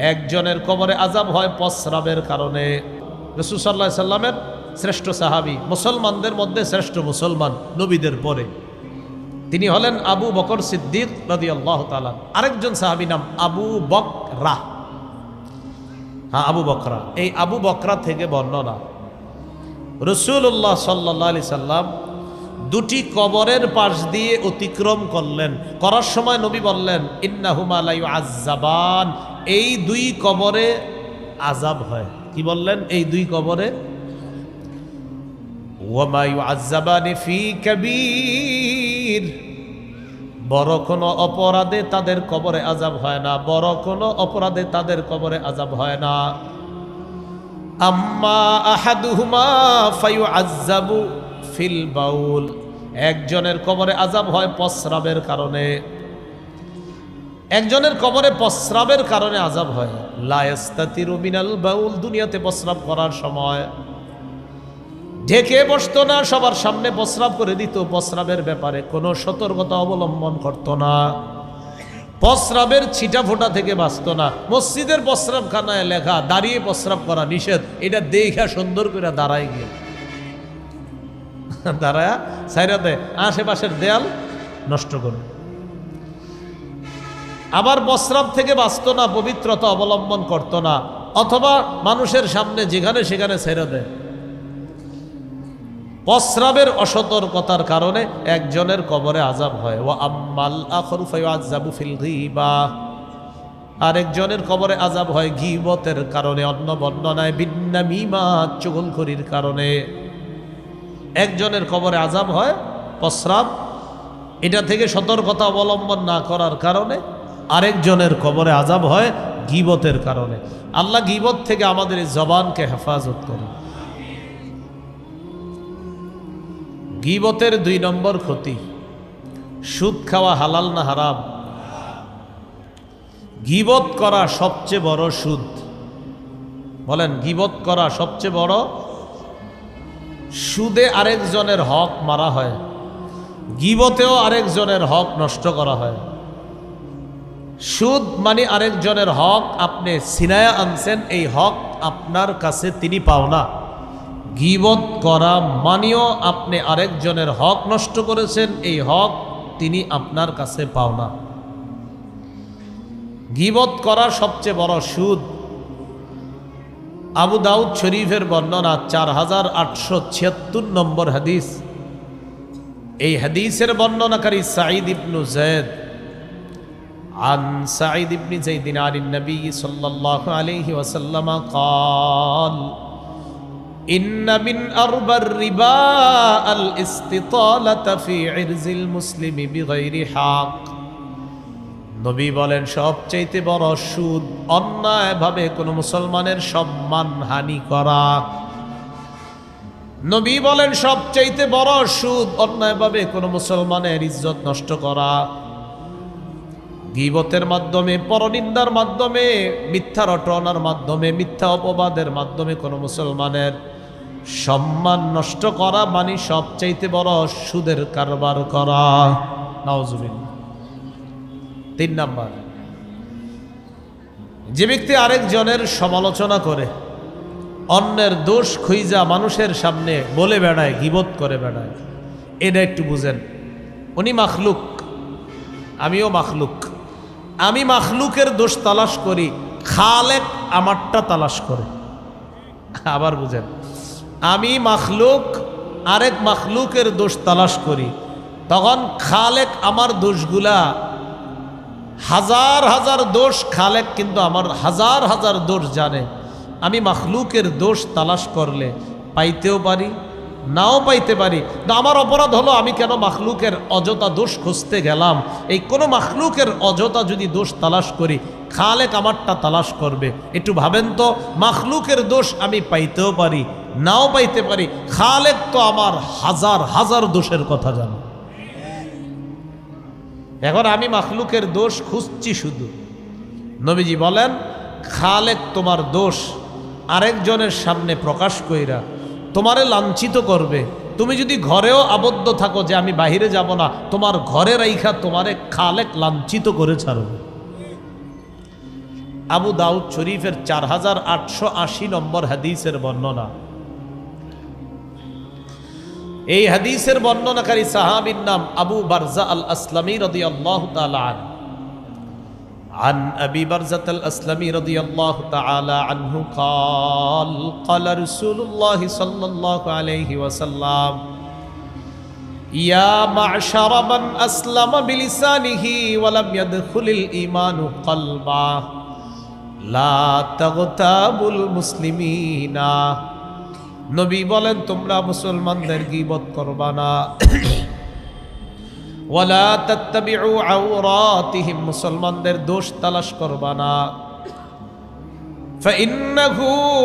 একজনের কবরে আজাব হয় প্রস্রাবের কারণে। রসুসাল্লাহ সাল্লামের শ্রেষ্ঠ সাহাবি, মুসলমানদের মধ্যে শ্রেষ্ঠ মুসলমান নবীদের পরে। তিনি হলেন আবু বকর সিদ্দিক রদি আল্লাহ তালা আরেকজন সাহাবি নাম আবু বকরা। হ্যাঁ আবু বকরা। এই আবু বকরা থেকে বর্ণনা। রসুল্লাহ সাল্লাহ আলি সাল্লাম দুটি কবরের পাশ দিয়ে অতিক্রম করলেন। করার সময় নবী বললেন ইন্নাহুমালাইউ আজাবান এই দুই কবরে আজাব হয়। কি বললেন? এই দুই কবির? বড় কোনো অপরাধে তাদের কবরে আজাব হয় না। বড় কোনো অপরাধে তাদের কবরে আজাব হয় না। আম্মা আহাদুহুমা ফায়ু আজাবু ফিল বাউল। একজনের কবরে আজাব হয় প্রস্রাবের কারণে। একজনের কবরে প্রস্রাবের কারণে আজাব হয়। লায়স্তাতিরু মিনাল বাউল, দুনিয়াতে প্রস্রাব করার সময়। ঢেকে বসতো না, সবার সামনে প্রস্রাব করে দিত, প্রস্রাবের ব্যাপারে কোনো সতর্কতা অবলম্বন করত না। প্রস্রাবের ছিটা ফোটা থেকে বাঁচত না। মসজিদের প্রস্রাবখানায় লেখা, দাঁড়িয়ে প্রস্রাব করা নিষেধ, এটা দেখা সুন্দর করে দাঁড়ায় গিয়ে। দাঁড়ায় সাইরাতে আশেপাশের দেয়াল নষ্ট করবে আবার প্রস্রাব থেকে বাঁচত না, পবিত্রতা অবলম্বন করত না, অথবা মানুষের সামনে যেখানে সেখানে ছেড়ে দেয়। প্রস্রাবের অসতর্কতার কারণে একজনের কবরে আজাব হয়। ও আম্মাল আখর আজাবু ফিল গিবা। আরেকজনের কবরে আজাব হয় গিবতের কারণে অন্য বর্ণনায় বিন্নামিমা চুগলখড়ির কারণে। একজনের কবরে আজাব হয়, প্রস্রাব। এটা থেকে সতর্কতা অবলম্বন না করার কারণে আরেকজনের কবরে আজাব হয় গিবতের কারণে। আল্লাহ গিবত থেকে আমাদের এই জবানকে হেফাজত করে গিবতের দুই নম্বর ক্ষতি, সুদ খাওয়া হালাল না হারাম? গিবত করা সবচেয়ে বড় সুদ। বলেন, গিবত করা সবচেয়ে বড় সুদে আরেকজনের হক মারা হয়, গিবতেও আরেকজনের হক নষ্ট করা হয়। সুদ মানে আরেকজনের হক, আপনি সিনায়া আনছেন, এই হক আপনার কাছে তিনি পাওনা। গিবত করা মানিও আপনি আরেকজনের হক নষ্ট করেছেন, এই হক তিনি আপনার কাছে পাওনা। গিবত করা সবচেয়ে বড় সুদ আবু দাউদ শরীফের বর্ণনা চার হাজার আটশো ছিয়াত্তর নম্বর হাদিস এই হাদিসের বর্ণনাকারী সাঈদ ইবনু জৈদ عن سعيد بن زيد عن النبي صلى الله عليه وسلم قال إن من أربى الربا الاستطالة في عرز المسلم بغير حق নবী বলেন, সবচাইতে বড় সুদ অন্যায়ভাবে কোনো মুসলমানের সম্মান হানি করা। নবী বলেন, সবচাইতে বড় সুদ অন্যায়ভাবে কোনো মুসলমানের ইজ্জত নষ্ট করা। গিবতের মাধ্যমে, পরনিন্দার মাধ্যমে, মিথ্যা রটনার মাধ্যমে, মিথ্যা অপবাদের মাধ্যমে কোনো মুসলমানের সম্মান নষ্ট করা মানে সবচাইতে বড় সুদের কারবার করা। নওজুবিন তিন নাম্বার। যে ব্যক্তি আরেকজনের সমালোচনা করে, অন্যের দোষ খুইজা মানুষের সামনে বলে বেড়ায়, গিবত করে বেড়ায়, এটা একটু বুঝেন। উনি মাখলুক, আমিও মাখলুক। আমি মাখলুকের দোষ তালাশ করি, খালেক আমারটা তালাশ করে। আবার বুঝেন। আমি মাখলুক, আরেক মাখলুকের দোষ তালাশ করি, তখন খালেক আমার দোষগুলা হাজার হাজার দোষ খালেক, কিন্তু আমার হাজার হাজার দোষ জানে। আমি মাখলুকের দোষ তালাশ করলে পাইতেও পারি, নাও পাইতে পারি। না আমার অপরাধ হলো, আমি কেন মাখলুকের অযথা দোষ খুঁজতে গেলাম? এই কোনো মাখলুকের অযথা যদি দোষ তালাশ করি, খালেক আমারটা তালাশ করবে। একটু ভাবেন তো, মাখলুকের দোষ আমি পাইতেও পারি, নাও পাইতে পারি। খালেক তো আমার হাজার হাজার দোষের কথা জানো। এখন আমি মাখলুকের দোষ খুঁজছি শুধু। নবীজি বলেন, খালেক তোমার দোষ আরেকজনের সামনে প্রকাশ কইরা তোমারে লাঞ্ছিত করবে। তুমি যদি ঘরেও আবদ্ধ থাকো যে আমি বাহিরে যাব না, তোমার ঘরে রাইখা তোমারে খালেক লাঞ্ছিত করে ছাড়বে। আবু দাউদ শরীফের চার হাজার আটশো আশি নম্বর হাদিসের বর্ণনা। এই হাদিসের বর্ণনাকারী সাহাবির নাম আবু বারজা আল আসলামী রদি আল্লাহ তালান عن أبي برزة الأسلمي رضي الله تعالى عنه قال قال رسول الله صلى الله عليه وسلم يا معشر من أسلم بلسانه ولم يدخل الإيمان قلبه لا تغتابوا المسلمين নবী বলেন তোমরা মুসলমানদের গিবত করবা না ওয়ালা তাত্তাবিউ আওরাতিহিম মুসলমানদের দোষ তালাশ করবা না فإنه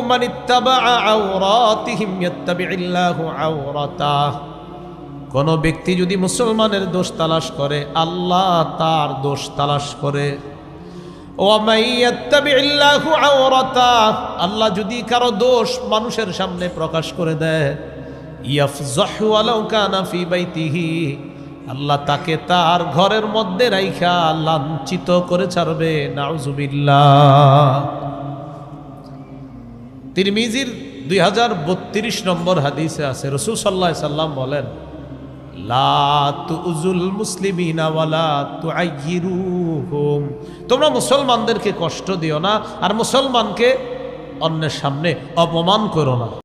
من اتبع عوراتهم يتبع الله عورته কোন ব্যক্তি যদি মুসলমানের দোষ তালাশ করে আল্লাহ তার দোষ তালাশ করে আল্লাহ যদি কারও দোষ মানুষের সামনে প্রকাশ করে দেয় আল্লাহ তাকে তার ঘরের মধ্যে রাইখা লাঞ্ছিত করে ছাড়বে, নাউজুবিল্লাহ। তিরমিজির দুই হাজার বত্রিশ নম্বর হাদিসে আছে, রসুল সাল্লাহ সাল্লাম বলেন তোমরা মুসলমানদেরকে কষ্ট দিও না আর মুসলমানকে অন্যের সামনে অপমান করো না।